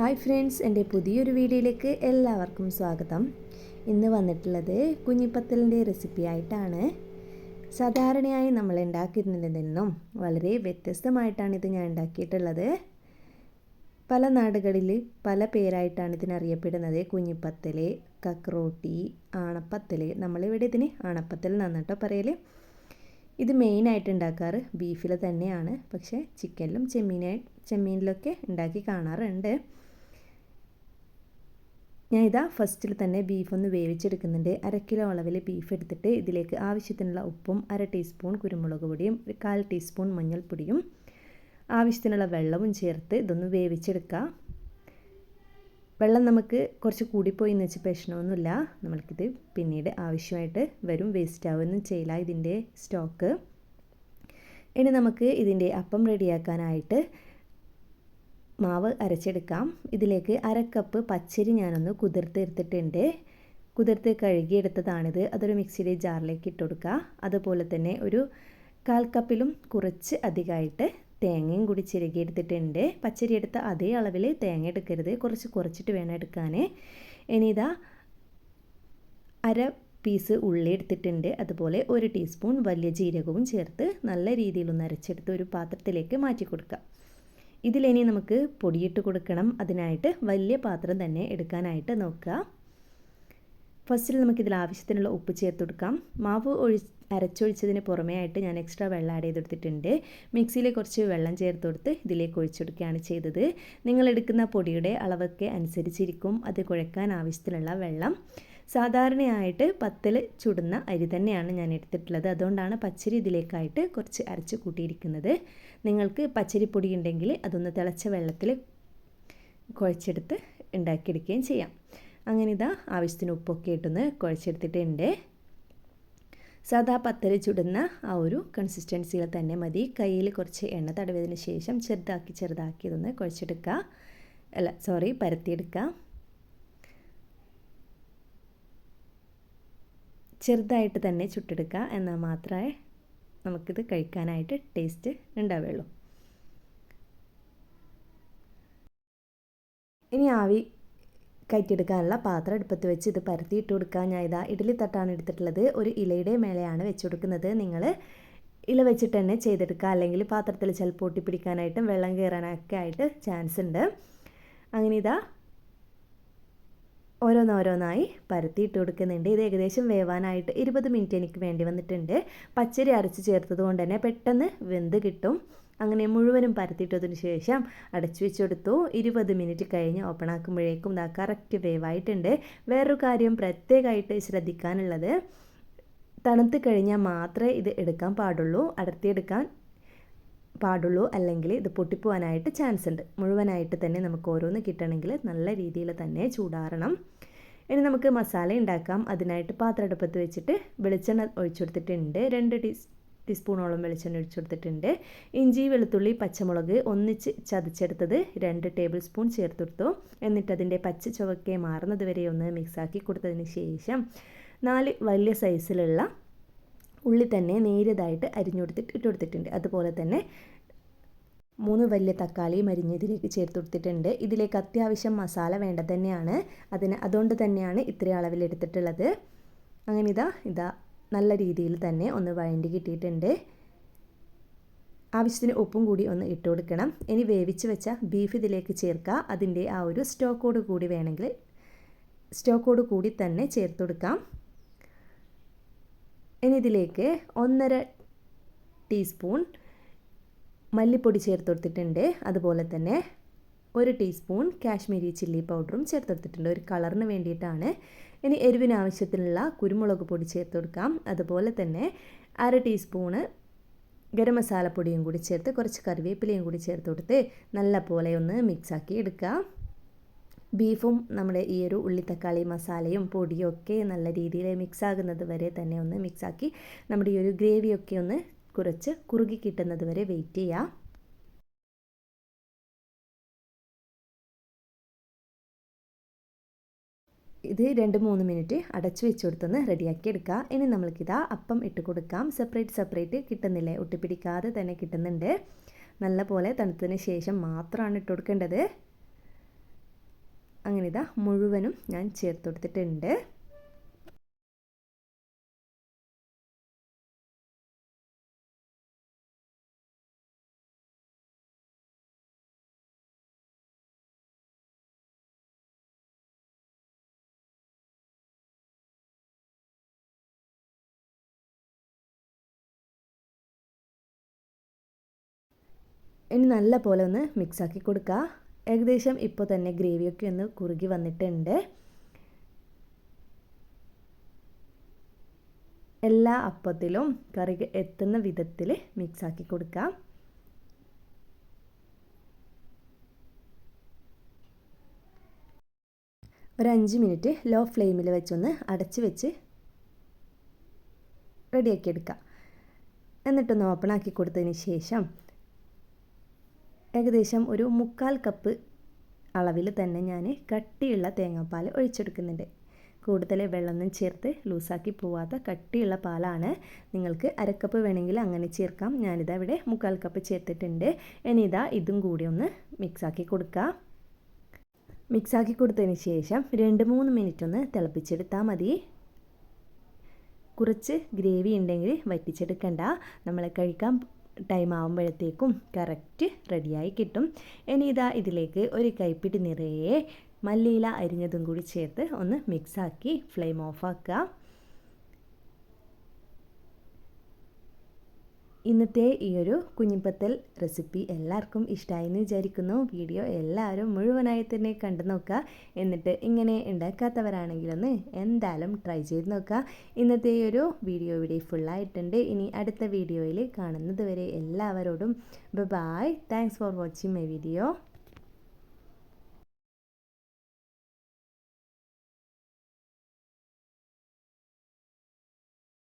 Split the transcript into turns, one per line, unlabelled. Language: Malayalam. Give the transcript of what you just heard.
ഹായ് ഫ്രണ്ട്സ് എൻ്റെ പുതിയൊരു വീഡിയോയിലേക്ക് എല്ലാവർക്കും സ്വാഗതം ഇന്ന് വന്നിട്ടുള്ളത് കുഞ്ഞിപ്പത്തലിൻ്റെ റെസിപ്പി ആയിട്ടാണ് സാധാരണയായി നമ്മൾ ഉണ്ടാക്കിയിരുന്നതിൽ നിന്നും വളരെ വ്യത്യസ്തമായിട്ടാണ് ഇത് ഞാൻ ഉണ്ടാക്കിയിട്ടുള്ളത് പല നാടുകളിൽ പല പേരായിട്ടാണ് ഇതിനറിയപ്പെടുന്നത് കുഞ്ഞിപ്പത്തൽ കക്രോട്ടി ആണപ്പത്തൽ നമ്മളിവിടെ ഇതിന് ആണപ്പത്തൽ നന്നാട്ടോ പറയൽ ഇത് മെയിനായിട്ട് ഉണ്ടാക്കാറ് ബീഫിൽ തന്നെയാണ് പക്ഷേ ചിക്കനിലും ചെമ്മീനായി ചെമ്മീനിലൊക്കെ ഉണ്ടാക്കി കാണാറുണ്ട് ഞാൻ ഇതാ ഫസ്റ്റിൽ തന്നെ ബീഫ് ഒന്ന് വേവിച്ചെടുക്കുന്നുണ്ട് അര കിലോ അളവിൽ ബീഫ് എടുത്തിട്ട് ഇതിലേക്ക് ആവശ്യത്തിനുള്ള ഉപ്പും അര ടീസ്പൂൺ കുരുമുളക് പൊടിയും ഒരു കാൽ ടീസ്പൂൺ മഞ്ഞൾപ്പൊടിയും ആവശ്യത്തിനുള്ള വെള്ളവും ചേർത്ത് ഇതൊന്ന് വേവിച്ചെടുക്കുക വെള്ളം നമുക്ക് കുറച്ച് കൂടിപ്പോയി എന്ന് വെച്ചാൽ പ്രശ്നമൊന്നുമില്ല നമ്മൾക്കിത് പിന്നീട് ആവശ്യമായിട്ട് വരും വേസ്റ്റ് ആവുമെന്നും ചെയ്യില്ല ഇതിൻ്റെ സ്റ്റോക്ക് ഇനി നമുക്ക് ഇതിൻ്റെ അപ്പം റെഡിയാക്കാനായിട്ട് മാവ് അരച്ചെടുക്കാം ഇതിലേക്ക് അരക്കപ്പ് പച്ചരി ഞാനൊന്ന് കുതിർത്തെടുത്തിട്ടുണ്ട് കുതിർത്ത് കഴുകിയെടുത്തതാണിത് അതൊരു മിക്സിയുടെ ജാറിലേക്ക് ഇട്ടുകൊടുക്കുക അതുപോലെ തന്നെ ഒരു കാൽ കപ്പിലും കുറച്ച് അധികമായിട്ട് തേങ്ങയും കൂടി ചിരകിയെടുത്തിട്ടുണ്ട് പച്ചരി എടുത്ത അതേ അളവിൽ തേങ്ങ എടുക്കരുത് കുറച്ച് കുറച്ചിട്ട് വേണം എടുക്കാൻ ഇനി ഇതാ അര പീസ് ഉള്ളി എടുത്തിട്ടുണ്ട് അതുപോലെ ഒരു ടീസ്പൂൺ വലിയ ജീരകവും ചേർത്ത് നല്ല രീതിയിലൊന്ന് അരച്ചെടുത്ത് ഒരു പാത്രത്തിലേക്ക് മാറ്റി കൊടുക്കുക ഇതിലിനി നമുക്ക് പൊടിയിട്ട് കൊടുക്കണം അതിനായിട്ട് വലിയ പാത്രം തന്നെ എടുക്കാനായിട്ട് നോക്കുക ഫസ്റ്റിൽ നമുക്കിതിൽ ആവശ്യത്തിനുള്ള ഉപ്പ് ചേർത്ത് കൊടുക്കാം മാവ് ഒഴി അരച്ചൊഴിച്ചതിന് പുറമേ ആയിട്ട് ഞാൻ എക്സ്ട്രാ വെള്ളം ആഡ് ചെയ്തെടുത്തിട്ടുണ്ട് മിക്സിയിൽ കുറച്ച് വെള്ളം ചേർത്ത് കൊടുത്ത് ഇതിലേക്ക് ഒഴിച്ചെടുക്കുകയാണ് ചെയ്തത് നിങ്ങൾ എടുക്കുന്ന പൊടിയുടെ അളവൊക്കെ അനുസരിച്ചിരിക്കും അത് കുഴക്കാൻ ആവശ്യത്തിനുള്ള വെള്ളം സാധാരണയായിട്ട് പത്തിൽ ചുടുന്ന അരി തന്നെയാണ് ഞാൻ എടുത്തിട്ടുള്ളത് അതുകൊണ്ടാണ് പച്ചരി ഇതിലേക്കായിട്ട് കുറച്ച് അരച്ച് കൂട്ടിയിരിക്കുന്നത് നിങ്ങൾക്ക് പച്ചരിപ്പൊടി ഉണ്ടെങ്കിൽ അതൊന്ന് തിളച്ച വെള്ളത്തിൽ കുഴച്ചെടുത്ത് ഉണ്ടാക്കിയെടുക്കുകയും ചെയ്യാം അങ്ങനെ ഇതാ ആവശ്യത്തിന് ഉപ്പൊക്കെ ഇട്ടൊന്ന് കുഴച്ചെടുത്തിട്ടുണ്ട് സാധാ പത്തര ചുടുന്ന ആ ഒരു കൺസിസ്റ്റൻസിയിൽ തന്നെ മതി കയ്യിൽ കുറച്ച് എണ്ണ തടവിയതിന് ശേഷം ചെറുതാക്കി ചെറുതാക്കി ഇതൊന്ന് കുഴച്ചെടുക്കുക അല്ല സോറി പരത്തിയെടുക്കുക ചെറുതായിട്ട് തന്നെ ചുട്ടെടുക്കുക എന്നാൽ മാത്രമേ നമുക്കിത് കഴിക്കാനായിട്ട് ടേസ്റ്റ് ഉണ്ടാവുള്ളൂ ഇനി ആവി കയറ്റിയെടുക്കാനുള്ള പാത്രം അടുപ്പത്ത് വെച്ച് ഇത് പരത്തി ഇട്ട് ഞാൻ ഇതാ ഇഡ്ഡലി തട്ടാണ് എടുത്തിട്ടുള്ളത് ഒരു ഇലയുടെ മേലെയാണ് വെച്ച് കൊടുക്കുന്നത് നിങ്ങൾ ഇല വെച്ചിട്ട് തന്നെ ചെയ്തെടുക്കുക അല്ലെങ്കിൽ പാത്രത്തിൽ ചിലപ്പോൾ ഒട്ടിപ്പിടിക്കാനായിട്ടും വെള്ളം കയറാനൊക്കെ ആയിട്ട് ചാൻസ് ഉണ്ട് അങ്ങനെ ഇതാ ഓരോന്നോരോന്നായി പരത്തി ഇട്ട് കൊടുക്കുന്നുണ്ട് ഇത് ഏകദേശം വേവാനായിട്ട് ഇരുപത് മിനിറ്റ് എനിക്ക് വേണ്ടി വന്നിട്ടുണ്ട് പച്ചരി അരച്ച് ചേർത്തത് കൊണ്ട് തന്നെ പെട്ടെന്ന് വെന്ത് കിട്ടും അങ്ങനെ മുഴുവനും പരത്തിയിട്ടതിന് ശേഷം അടച്ചു വെച്ചെടുത്തു ഇരുപത് മിനിറ്റ് കഴിഞ്ഞ് ഓപ്പൺ ആക്കുമ്പോഴേക്കും ഇതാ കറക്റ്റ് വേവായിട്ടുണ്ട് വേറൊരു കാര്യം പ്രത്യേകമായിട്ട് ശ്രദ്ധിക്കാനുള്ളത് തണുത്ത് കഴിഞ്ഞാൽ മാത്രമേ ഇത് എടുക്കാൻ പാടുള്ളൂ അടർത്തിയെടുക്കാൻ പാടുള്ളൂ അല്ലെങ്കിൽ ഇത് പൊട്ടിപ്പോവാനായിട്ട് ചാൻസ് ഉണ്ട് മുഴുവനായിട്ട് തന്നെ നമുക്ക് ഓരോന്ന് കിട്ടണമെങ്കിൽ നല്ല രീതിയിൽ തന്നെ ചൂടാറണം ഇനി നമുക്ക് മസാല ഉണ്ടാക്കാം അതിനായിട്ട് അടുപ്പത്ത് വെച്ചിട്ട് വെളിച്ചെണ്ണ ഒഴിച്ചെടുത്തിട്ടുണ്ട് രണ്ട് ടീ ടീസ്പൂണോളം വെളിച്ചെണ്ണ ഒഴിച്ചെടുത്തിട്ടുണ്ട് ഇഞ്ചി വെളുത്തുള്ളി പച്ചമുളക് ഒന്നിച്ച് ചതച്ചെടുത്തത് രണ്ട് ടേബിൾ സ്പൂൺ ചേർത്തെടുത്തു എന്നിട്ട് അതിൻ്റെ പച്ച ചുവക്കെ മാറുന്നത് വരെ ഒന്ന് മിക്സാക്കി കൊടുത്തതിന് ശേഷം നാല് വലിയ സൈസിലുള്ള ഉള്ളി തന്നെ നേരിയതായിട്ട് അരിഞ്ഞുകൊടുത്തിട്ട് ഇട്ട് അതുപോലെ തന്നെ മൂന്ന് വലിയ തക്കാളിയും അരിഞ്ഞ് ഇതിലേക്ക് ചേർത്ത് കൊടുത്തിട്ടുണ്ട് ഇതിലേക്ക് അത്യാവശ്യം മസാല വേണ്ട തന്നെയാണ് അതിന് അതുകൊണ്ട് തന്നെയാണ് ഇത്രയും അളവിൽ എടുത്തിട്ടുള്ളത് അങ്ങനെ ഇതാ ഇതാ നല്ല രീതിയിൽ തന്നെ ഒന്ന് വഴണ്ടി കിട്ടിയിട്ടുണ്ട് ആവശ്യത്തിന് ഉപ്പും കൂടി ഒന്ന് ഇട്ട് കൊടുക്കണം ഇനി വേവിച്ച് വെച്ച ബീഫ് ഇതിലേക്ക് ചേർക്കുക അതിൻ്റെ ആ ഒരു സ്റ്റോക്കോട് കൂടി വേണമെങ്കിൽ സ്റ്റോക്കോട് കൂടി തന്നെ ചേർത്ത് കൊടുക്കാം ഇനി ഇതിലേക്ക് ഒന്നര ടീസ്പൂൺ മല്ലിപ്പൊടി ചേർത്ത് കൊടുത്തിട്ടുണ്ട് അതുപോലെ തന്നെ ഒരു ടീസ്പൂൺ കാശ്മീരി ചില്ലി പൗഡറും ചേർത്തെടുത്തിട്ടുണ്ട് ഒരു കളറിന് വേണ്ടിയിട്ടാണ് ഇനി എരിവിന് ആവശ്യത്തിനുള്ള കുരുമുളക് പൊടി ചേർത്ത് കൊടുക്കാം അതുപോലെ തന്നെ അര ടീസ്പൂണ് ഗരം മസാലപ്പൊടിയും കൂടി ചേർത്ത് കുറച്ച് കറിവേപ്പിലയും കൂടി ചേർത്ത് കൊടുത്ത് നല്ല പോലെ ഒന്ന് മിക്സാക്കി എടുക്കാം ബീഫും നമ്മുടെ ഈ ഒരു ഉള്ളി തക്കാളി മസാലയും പൊടിയും ഒക്കെ നല്ല രീതിയിൽ മിക്സാകുന്നത് വരെ തന്നെ ഒന്ന് മിക്സാക്കി നമ്മുടെ ഈ ഒരു ഗ്രേവിയൊക്കെ ഒന്ന് കുറച്ച് കുറുകി കിട്ടുന്നത് വരെ വെയിറ്റ് ചെയ്യാം ഇത് രണ്ട് മൂന്ന് മിനിറ്റ് അടച്ചു വെച്ച് കൊടുത്തൊന്ന് റെഡിയാക്കി എടുക്കുക ഇനി നമ്മൾക്കിതാ അപ്പം ഇട്ട് കൊടുക്കാം സെപ്പറേറ്റ് സെപ്പറേറ്റ് കിട്ടുന്നില്ലേ ഒട്ടിപ്പിടിക്കാതെ തന്നെ കിട്ടുന്നുണ്ട് നല്ല പോലെ തണുത്തതിന് ശേഷം മാത്രമാണ് ഇട്ട് കൊടുക്കേണ്ടത് അങ്ങനെ ഇതാ മുഴുവനും ഞാൻ ചേർത്ത് കൊടുത്തിട്ടുണ്ട് ഇനി നല്ല പോലെ ഒന്ന് മിക്സാക്കി കൊടുക്കുക ഏകദേശം ഇപ്പോൾ തന്നെ ഗ്രേവിയൊക്കെ ഒന്ന് കുറുകി വന്നിട്ടുണ്ട് എല്ലാ അപ്പത്തിലും കറിക്ക് എത്തുന്ന വിധത്തിൽ മിക്സാക്കി കൊടുക്കാം ഒരു അഞ്ച് മിനിറ്റ് ലോ ഫ്ലെയിമിൽ വെച്ചൊന്ന് അടച്ച് വെച്ച് റെഡിയാക്കി എടുക്കാം എന്നിട്ടൊന്ന് ഓപ്പൺ ആക്കി കൊടുത്തതിന് ശേഷം ഏകദേശം ഒരു മുക്കാൽ കപ്പ് അളവിൽ തന്നെ ഞാൻ കട്ടിയുള്ള തേങ്ങാപ്പാൽ ഒഴിച്ചെടുക്കുന്നുണ്ട് കൂടുതൽ വെള്ളമൊന്നും ചേർത്ത് ലൂസാക്കി പോവാത്ത കട്ടിയുള്ള പാലാണ് നിങ്ങൾക്ക് അരക്കപ്പ് വേണമെങ്കിൽ അങ്ങനെ ചേർക്കാം ഞാനിതാ ഇവിടെ മുക്കാൽ കപ്പ് ചേർത്തിട്ടുണ്ട് ഇനി ഇതാ ഇതും കൂടി ഒന്ന് മിക്സാക്കി കൊടുക്കുക മിക്സാക്കി കൊടുത്തതിന് ശേഷം രണ്ട് മൂന്ന് മിനിറ്റ് ഒന്ന് തിളപ്പിച്ചെടുത്താൽ മതി കുറച്ച് ഗ്രേവി ഉണ്ടെങ്കിൽ വറ്റിച്ചെടുക്കണ്ട നമ്മൾ കഴിക്കാൻ ടൈം ആകുമ്പോഴത്തേക്കും കറക്റ്റ് റെഡിയായി കിട്ടും ഇനി ഇതാ ഇതിലേക്ക് ഒരു കൈപ്പിടി നിറയെ മല്ലിയില അരിഞ്ഞതും കൂടി ചേർത്ത് ഒന്ന് മിക്സാക്കി ഫ്ലെയിം ഓഫാക്കുക ഇന്നത്തെ ഈ ഒരു കുഞ്ഞിപ്പത്തൽ റെസിപ്പി എല്ലാവർക്കും ഇഷ്ടമായി എന്ന് വിചാരിക്കുന്നു വീഡിയോ എല്ലാവരും മുഴുവനായി തന്നെ കണ്ടു നോക്കുക എന്നിട്ട് ഇങ്ങനെ ഉണ്ടാക്കാത്തവരാണെങ്കിലൊന്ന് എന്തായാലും ട്രൈ ചെയ്ത് നോക്കുക ഇന്നത്തെ ഈ ഒരു വീഡിയോ ഇവിടെ ഫുള്ളായിട്ടുണ്ട് ഇനി അടുത്ത വീഡിയോയിൽ കാണുന്നത് വരെ എല്ലാവരോടും bye thanks for watching my video